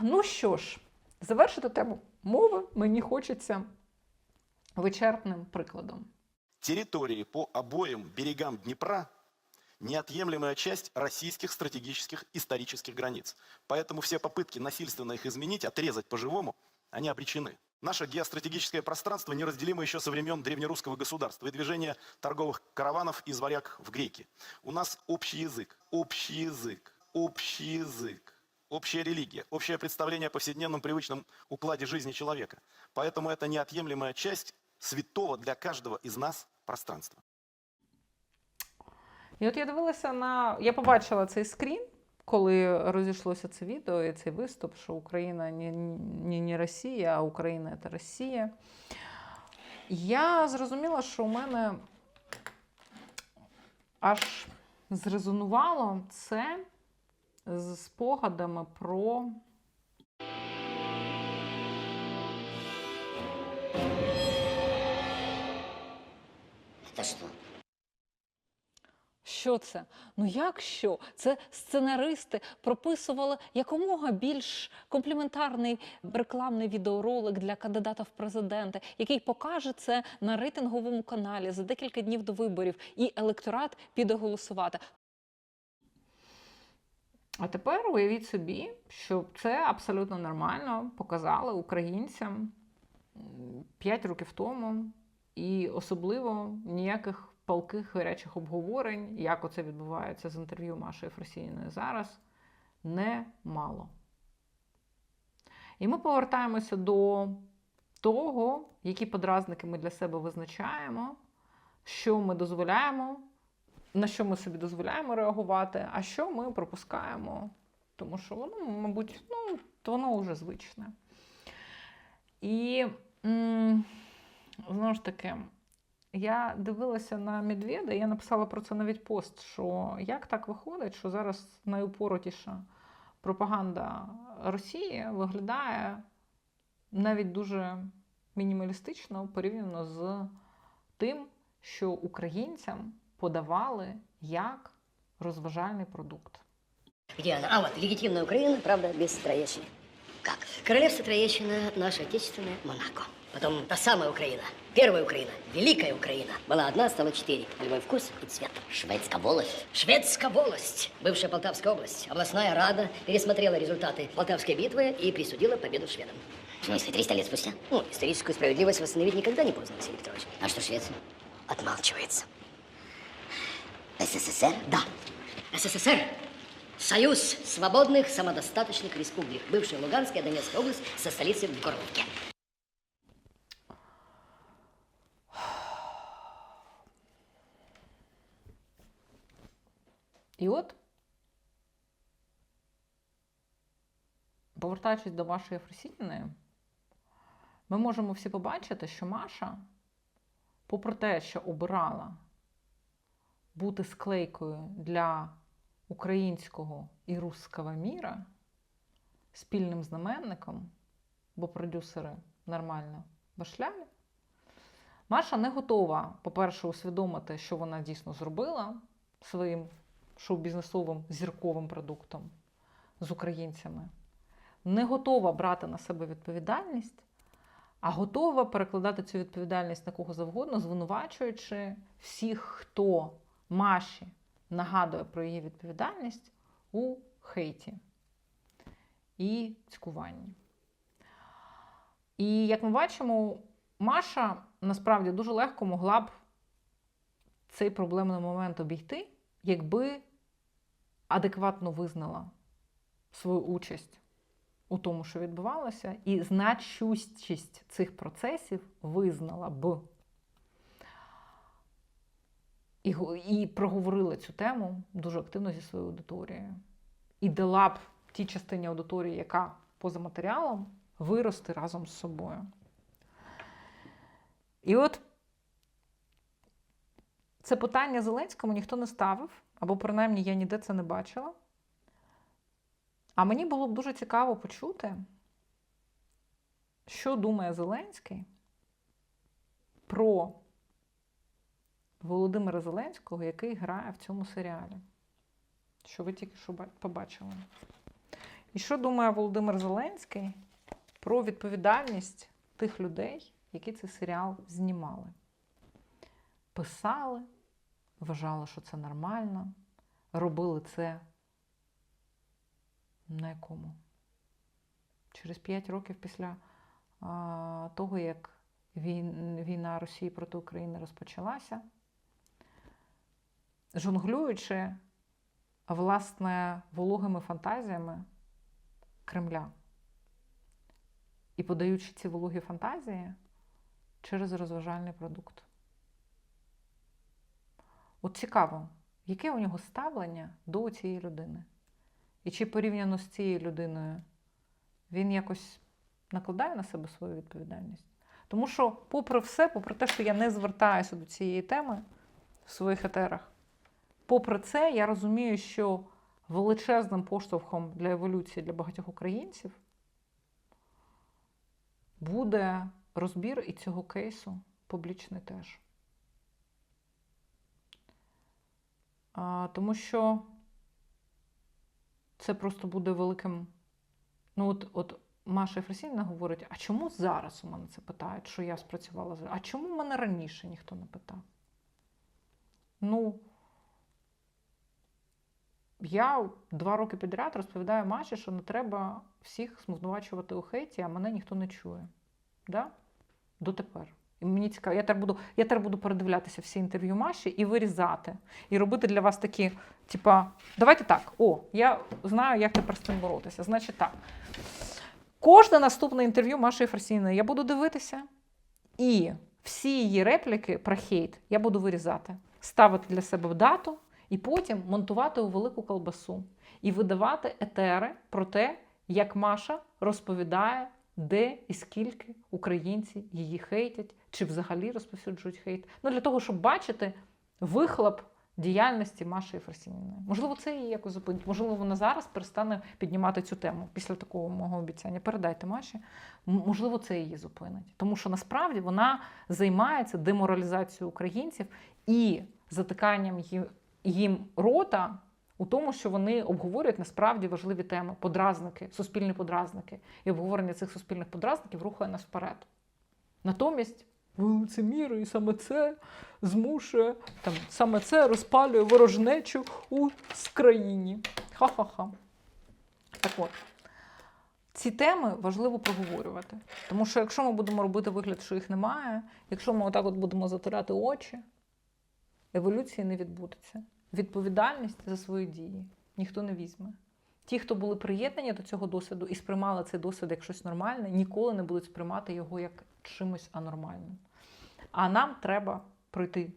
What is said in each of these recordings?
Ну що ж, завершити тему мови мені хочеться вичерпним прикладом. Территории по обоим берегам Днепра – неотъемлемая часть российских стратегических исторических границ. Поэтому все попытки насильственно их изменить, отрезать по-живому, они обречены. Наше геостратегическое пространство неразделимо еще со времен древнерусского государства и движения торговых караванов из варяг в греки. У нас общий язык, общий язык, общий язык, общая религия, общее представление о повседневном привычном укладе жизни человека. Поэтому это неотъемлемая часть святого для каждого из нас пространства. І от я дивилася на. Я побачила цей скрін, коли розійшлося це відео і цей виступ, що Україна не, не, не Росія, а Україна це Росія. Я зрозуміла, що у мене аж зрезонувало це з спогадами про что? Що це? Ну як що? Це сценаристи прописували якомога більш компліментарний рекламний відеоролик для кандидата в президенти, який покаже це на рейтинговому каналі за декілька днів до виборів, і електорат піде голосувати. А тепер уявіть собі, що це абсолютно нормально показали українцям 5 років тому, і особливо ніяких палких гарячих обговорень, як оце відбувається з інтерв'ю Маші Ефросініної зараз, немало. І ми повертаємося до того, які подразники ми для себе визначаємо, що ми дозволяємо на що ми собі дозволяємо реагувати, а що ми пропускаємо, тому що воно, мабуть, ну, то воно вже звичне. І м, знову ж таки, я дивилася на Медведа, я написала про це навіть пост, що як так виходить, що зараз найупоротіша пропаганда Росії виглядає навіть дуже мінімалістично порівняно з тим, що українцям подавали як розважальний продукт. Где она? А вот, легитимная Украина, правда, без Троещины. Как? Королевство Троещина, наше отечественное Монако. Потом та самая Украина, первая Украина, великая Украина. Была одна, стало четыре. На любой вкус и цвет. Шведская волость. Шведская волость, бывшая Полтавская область. Областная рада пересмотрела результаты Полтавской битвы и присудила победу шведам. В смысле, 300 лет спустя? Ну, историческую справедливость восстановить никогда не поздно, Василий Петрович. А что Швеция? Отмалчивается. СССР? Да. СССР. Союз свободных самодостаточных республик. Бывшая Луганская и Донецкая область со столицей в Горловке. І от, повертаючись до Маші Єфросініної, ми можемо всі побачити, що Маша, попри те, що обирала бути склейкою для українського і русского міра, спільним знаменником, бо продюсери нормально башляли, Маша не готова, по-перше, усвідомити, що вона дійсно зробила своїм шоу-бізнесовим зірковим продуктом з українцями, не готова брати на себе відповідальність, а готова перекладати цю відповідальність на кого завгодно, звинувачуючи всіх, хто Маші нагадує про її відповідальність у хейті і цькуванні. І як ми бачимо, Маша насправді дуже легко могла б цей проблемний момент обійти, якби адекватно визнала свою участь у тому, що відбувалося, і значущість цих процесів визнала б. І, і проговорила цю тему дуже активно зі своєю аудиторією. І дала б тій частині аудиторії, яка поза матеріалом, вирости разом з собою. І от це питання Зеленському ніхто не ставив, або принаймні я ніде це не бачила. А мені було б дуже цікаво почути, що думає Зеленський про Володимира Зеленського, який грає в цьому серіалі. Що ви тільки що побачили. І що думає Володимир Зеленський про відповідальність тих людей, які цей серіал знімали? Писали, вважали, що це нормально, робили це на якому? Через 5 років після а, того, як війна Росії проти України розпочалася, жонглюючи власне вологими фантазіями Кремля і подаючи ці вологі фантазії через розважальний продукт. От цікаво, яке у нього ставлення до цієї людини? І чи порівняно з цією людиною він якось накладає на себе свою відповідальність? Тому що, попри все, попри те, що я не звертаюся до цієї теми в своїх етерах, попри це, я розумію, що величезним поштовхом для еволюції для багатьох українців буде розбір і цього кейсу публічний теж. А, тому що це просто буде великим. Ну, от, от Маша Єфросінівна говорить: а чому зараз у мене це питають, що я спрацювала за. А чому мене раніше ніхто не питав? Ну, я два роки підряд розповідаю Маші, що не треба всіх смовнувачувати у хейті, а мене ніхто не чує. Да? Дотепер. І мені цікаво, я тепер буду, я тепер буду передивлятися всі інтерв'ю Маші і вирізати, і робити для вас такі, типа, давайте так, о, я знаю, як тепер з цим боротися. Значить так. Кожне наступне інтерв'ю Маші Єфросініної я буду дивитися, і всі її репліки про хейт я буду вирізати, ставити для себе дату і потім монтувати у велику колбасу і видавати етери про те, як Маша розповідає, де і скільки українці її хейтять, чи взагалі розповсюджують хейт. Ну для того, щоб бачити вихлоп діяльності Маші Єфросініної. Можливо, це її якось зупинить. Можливо, вона зараз перестане піднімати цю тему після такого мого обіцяння. Передайте Маші. Можливо, це її зупинить. Тому що насправді вона займається деморалізацією українців і затиканням їм рота у тому, що вони обговорюють насправді важливі теми, подразники, суспільні подразники. І обговорення цих суспільних подразників рухає нас вперед. Натомість лицеміри, і саме це змушує, там, саме це розпалює ворожнечу у країні. Ха-ха-ха. Так от. Ці теми важливо проговорювати. Тому що якщо ми будемо робити вигляд, що їх немає, якщо ми отак от будемо затирати очі, еволюції не відбудеться. Відповідальність за свої дії ніхто не візьме. Ті, хто були приєднані до цього досвіду і сприймали цей досвід як щось нормальне, ніколи не будуть сприймати його як чимось анормальним. А нам треба пройти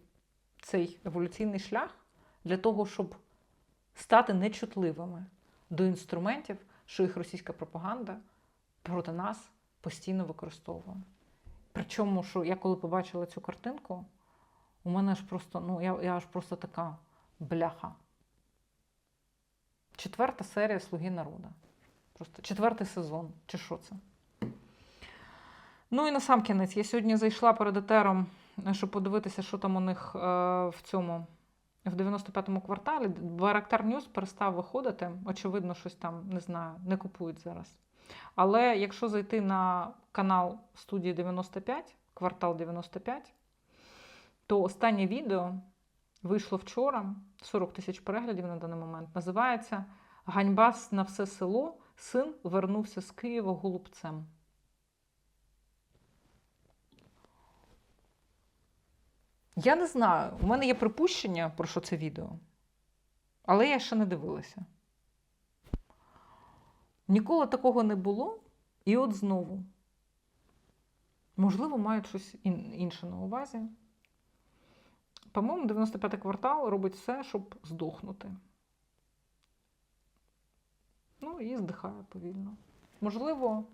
цей еволюційний шлях для того, щоб стати нечутливими до інструментів, що їх російська пропаганда проти нас постійно використовує. Причому, що я коли побачила цю картинку, у мене ж просто, ну, я, я аж просто така бляха. Четверта серія Слуги народу. Просто четвертий сезон. Чи що це? Ну і на сам кінець. Я сьогодні зайшла перед етером, е, щоб подивитися, що там у них е, в цьому. В 95-му кварталі Байрактар Ньюс перестав виходити. Очевидно, щось там не знаю, не купують зараз. Але якщо зайти на канал студії 95, квартал 95, то останнє відео вийшло вчора, 40 тисяч переглядів на даний момент. Називається Ганьба на все село. Син вернувся з Києва голубцем. Я не знаю. У мене є припущення про що це відео. Але я ще не дивилася. Ніколи такого не було. І от знову. Можливо, мають щось інше на увазі. По-моєму, 95-й квартал робить все, щоб здохнути. Ну і здихає повільно. Можливо,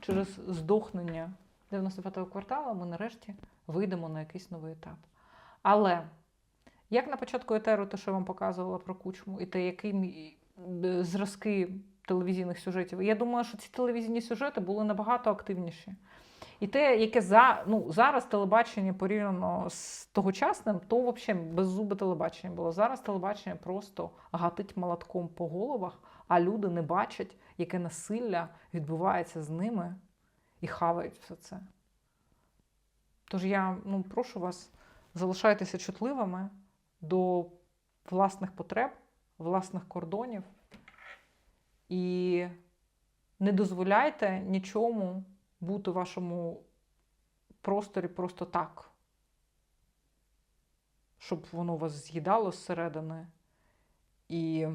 через здохнення 95-го кварталу ми нарешті вийдемо на якийсь новий етап. Але як на початку етеру, те, що я вам показувала про кучму, і те, які е, зразки телевізійних сюжетів, я думаю, що ці телевізійні сюжети були набагато активніші. І те, яке за, ну, зараз телебачення порівняно з тогочасним, то взагалі беззубе телебачення було. Зараз телебачення просто гатить молотком по головах, а люди не бачать яке насилля відбувається з ними і хавають все це. Тож я ну, прошу вас, залишайтеся чутливими до власних потреб, власних кордонів і не дозволяйте нічому бути в вашому просторі просто так, щоб воно вас з'їдало зсередини і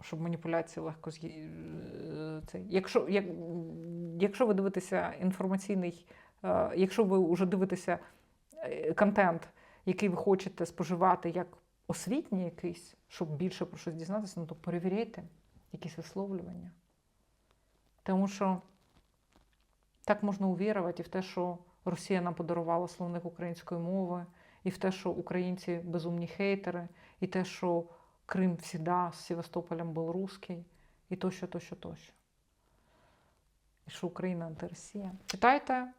щоб маніпуляції легко з'ї... е. Якщо, як, якщо ви дивитеся інформаційний, е, якщо ви вже дивитеся е, контент, який ви хочете споживати як освітній якийсь, щоб більше про щось дізнатися, ну то перевіряйте якісь висловлювання. Тому що так можна увірувати і в те, що Росія нам подарувала словник української мови, і в те, що українці безумні хейтери, і те, що Крим всегда з Севастополем був русський, і тощо, тощо, тощо. І що Україна антиросія. Читайте,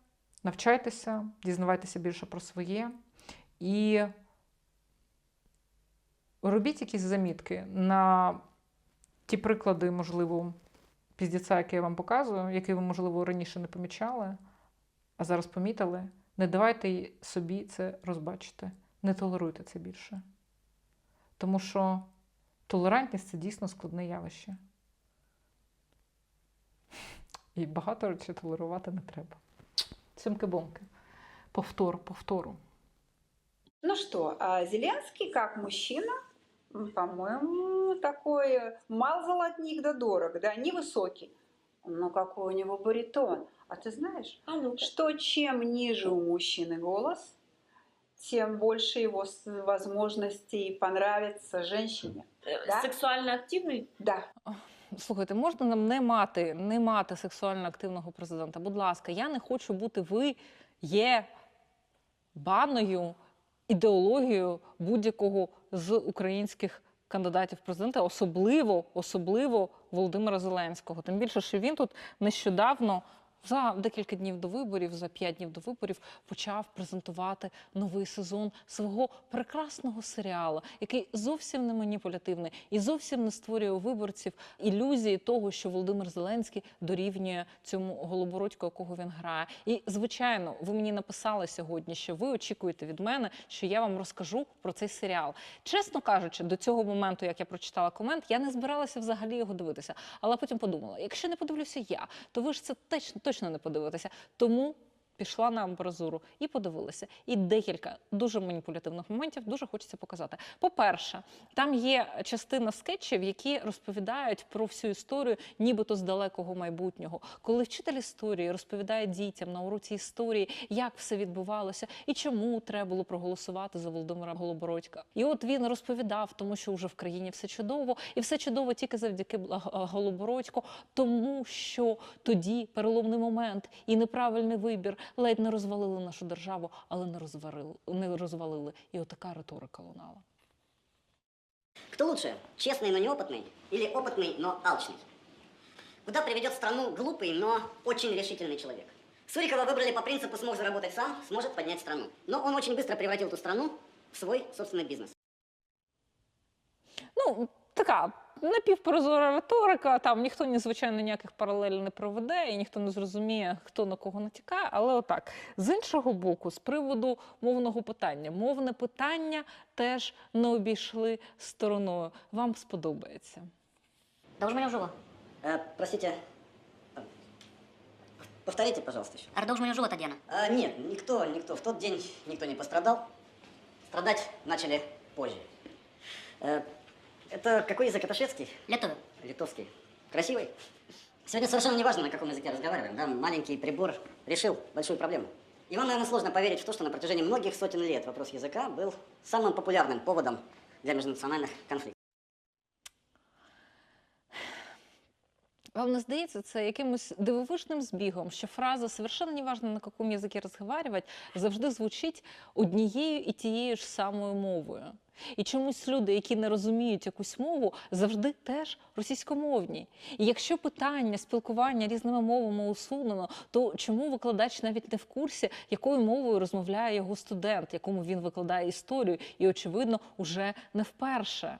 навчайтеся, дізнавайтеся більше про своє і робіть якісь замітки на ті приклади, можливо, піздіця, який я вам показую, який ви, можливо, раніше не помічали, а зараз помітили. Не давайте собі це розбачити. Не толеруйте це більше. Тому що толерантність це дійсно складне явище. І багато речей толерувати не треба. Цьомки-бомки. Повтор, повтору. Ну что, а Зеленский как мужчина, по-моему, такой э, мал золотник да дорог, да, невысокий. Но какой у него баритон. А ты знаешь, А ну что чем ниже у мужчины голос, тем больше его с- возможностей понравиться женщине. Да? Сексуально активний Да. Слухайте, можна нам не мати, не мати сексуально активного президента? Будь ласка, я не хочу бути ви є баною, ідеологією будь-якого з українських кандидатів президента, особливо, особливо Володимира Зеленського. Тим більше, що він тут нещодавно. За декілька днів до виборів, за п'ять днів до виборів, почав презентувати новий сезон свого прекрасного серіалу, який зовсім не маніпулятивний і зовсім не створює у виборців ілюзії того, що Володимир Зеленський дорівнює цьому голобородьку, якого він грає. І звичайно, ви мені написали сьогодні, що ви очікуєте від мене, що я вам розкажу про цей серіал. Чесно кажучи, до цього моменту, як я прочитала комент, я не збиралася взагалі його дивитися. Але потім подумала: якщо не подивлюся я, то ви ж це точно точно не подивитися. Тому. Пішла на амбразуру і подивилася. І декілька дуже маніпулятивних моментів дуже хочеться показати. По-перше, там є частина скетчів, які розповідають про всю історію, нібито з далекого майбутнього. Коли вчитель історії розповідає дітям на уроці історії, як все відбувалося і чому треба було проголосувати за Володимира Голобородька. І от він розповідав, тому що вже в країні все чудово, і все чудово тільки завдяки Бла- Голобородьку, тому що тоді переломний момент і неправильний вибір ледь не розвалили нашу державу, але не розвалили, не розвалили. І отака риторика лунала. Кто лучше, честный, но неопытный, или опытный, но алчный? Куда приведет страну глупый, но очень решительный человек? Сурикова выбрали по принципу «смог заработать сам, сможет поднять страну». Но он очень быстро превратил эту страну в свой собственный бизнес. Ну, така напівпрозора риторика. Там ніхто ні, звичайно ніяких паралелей не проведе, і ніхто не зрозуміє, хто на кого натякає. Але отак, з іншого боку, з приводу мовного питання, мовне питання теж не обійшли стороною. Вам сподобається. Да уж меня ужило. Э, простите, э, повторите, пожалуйста, еще. А должен меня живот одену. А, нет, никто, никто. В тот день никто не пострадал. Страдать начали позже. Э, это какой язык? Это шведский? Летую. Литовский. Красивый? Сегодня совершенно не важно, на каком языке разговариваем. Да? Маленький прибор решил большую проблему. И вам, наверное, сложно поверить в то, что на протяжении многих сотен лет вопрос языка был самым популярным поводом для межнациональных конфликтов. Вам не здається це якимось дивовижним збігом, що фраза «совершенно неважно, на якому язикі розговаривать» завжди звучить однією і тією ж самою мовою. І чомусь люди, які не розуміють якусь мову, завжди теж російськомовні. І якщо питання спілкування різними мовами усунено, то чому викладач навіть не в курсі, якою мовою розмовляє його студент, якому він викладає історію, і очевидно, уже не вперше.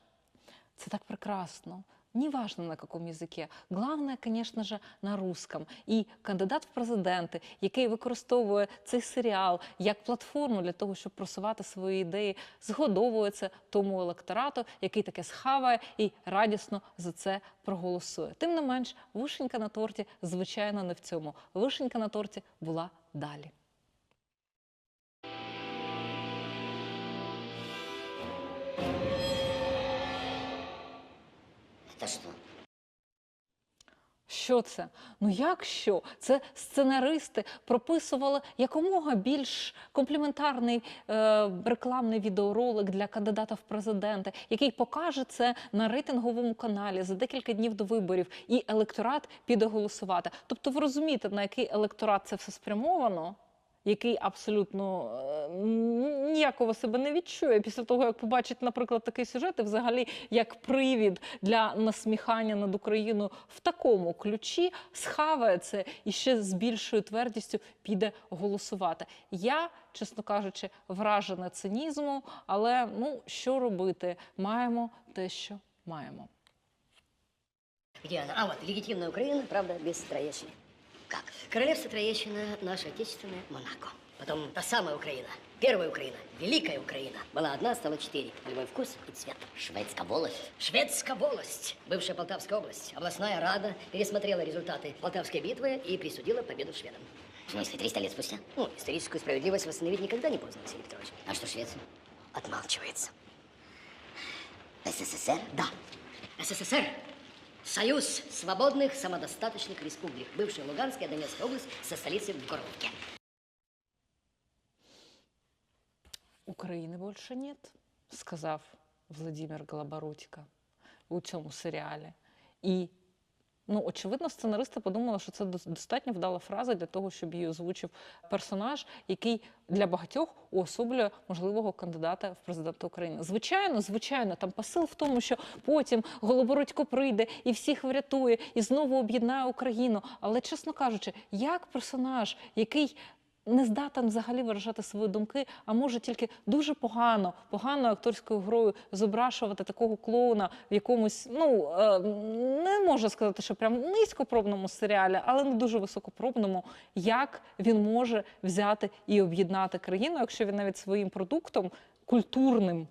Це так прекрасно. Неважно на каком языке. Главное, конечно же, на русском. І кандидат в президенти, який використовує цей серіал як платформу для того, щоб просувати свої ідеї, згодовується тому електорату, який таке схаває і радісно за це проголосує. Тим не менш, вишенька на торті, звичайно, не в цьому. Вишенька на торті була далі. Это? Що це? Ну як що? Це сценаристи прописували якомога більш компліментарний е, рекламний відеоролик для кандидата в президенти, який покаже це на рейтинговому каналі за декілька днів до виборів, і електорат піде голосувати. Тобто, ви розумієте, на який електорат це все спрямовано? Який абсолютно е, ніякого себе не відчує після того, як побачить, наприклад, такий сюжет, і взагалі як привід для насміхання над Україною в такому ключі схаває це і ще з більшою твердістю піде голосувати. Я, чесно кажучи, вражена цинізмом, але ну що робити? Маємо те, що маємо. Где она? А, вот, легитимная Украина, правда, без Троещины. Как? Королевство Троещина – наше отечественное Монако. Потом та самая Украина, первая Украина, великая Украина. Была одна, стала четыре. Любой вкус и цвет. Шведская волость? Шведская волость, бывшая Полтавская область. Областная рада пересмотрела результаты Полтавской битвы и присудила победу шведам. В смысле, 300 лет спустя? Ну, историческую справедливость восстановить никогда не поздно, Василий Петрович. А что Швеция? Отмалчивается. СССР? Да, СССР. Союз свободных самодостаточных республик. Бывшая Луганская и Донецкая область со столицей в Горловке. України більше нет, сказав Владимир Голобородько у цьому серіалі. І ну, очевидно, сценаристи подумали, що це дос- достатньо вдала фраза для того, щоб її озвучив персонаж, який для багатьох уособлює можливого кандидата в президенти України. Звичайно, звичайно, там посил в тому, що потім Голобородько прийде і всіх врятує, і знову об'єднає Україну. Але, чесно кажучи, як персонаж, який не здатен взагалі виражати свої думки, а може тільки дуже погано, погано акторською грою зображувати такого клоуна в якомусь, ну е, не можу сказати, що прям низькопробному серіалі, але не дуже високопробному, як він може взяти і об'єднати країну, якщо він навіть своїм продуктом культурним.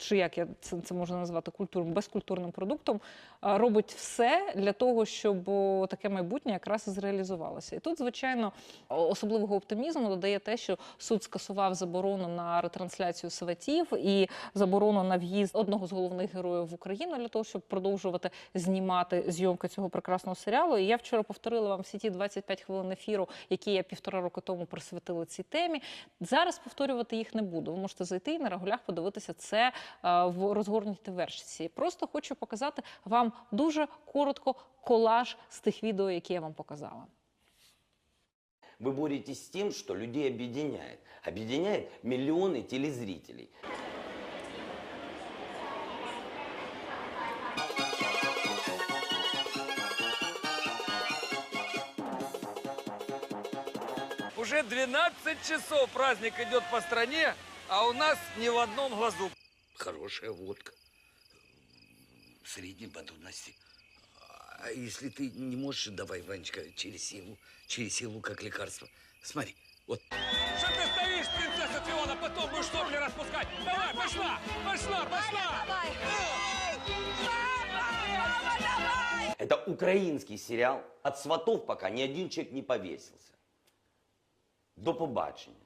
Чи як я це, це можна назвати культурним, безкультурним продуктом, робить все для того, щоб таке майбутнє якраз і зреалізувалося. І тут, звичайно, особливого оптимізму додає те, що суд скасував заборону на ретрансляцію сватів і заборону на в'їзд одного з головних героїв в Україну для того, щоб продовжувати знімати зйомки цього прекрасного серіалу. І я вчора повторила вам всі ті 25 хвилин ефіру, які я півтора року тому присвятила цій темі. Зараз повторювати їх не буду. Ви можете зайти і на регулях подивитися це в розгорнутій версії. Просто хочу показати вам дуже коротко колаж з тих відео, які я вам показала. Вы боретесь с тем, что людей объединяет. Объединяет миллионы телезрителей. Уже 12 часов праздник идет по стране, а у нас ни в одном глазу. Хорошая водка. Средней подобности. А если ты не можешь, давай, Ванечка, через силу. Через силу, как лекарство. Смотри, вот. Что ты стоишь, принцесса Фиона, потом будешь сопли распускать? Давай, пошла, пошла, пошла! Это украинский сериал. От сватов пока ни один человек не повесился. До побачення.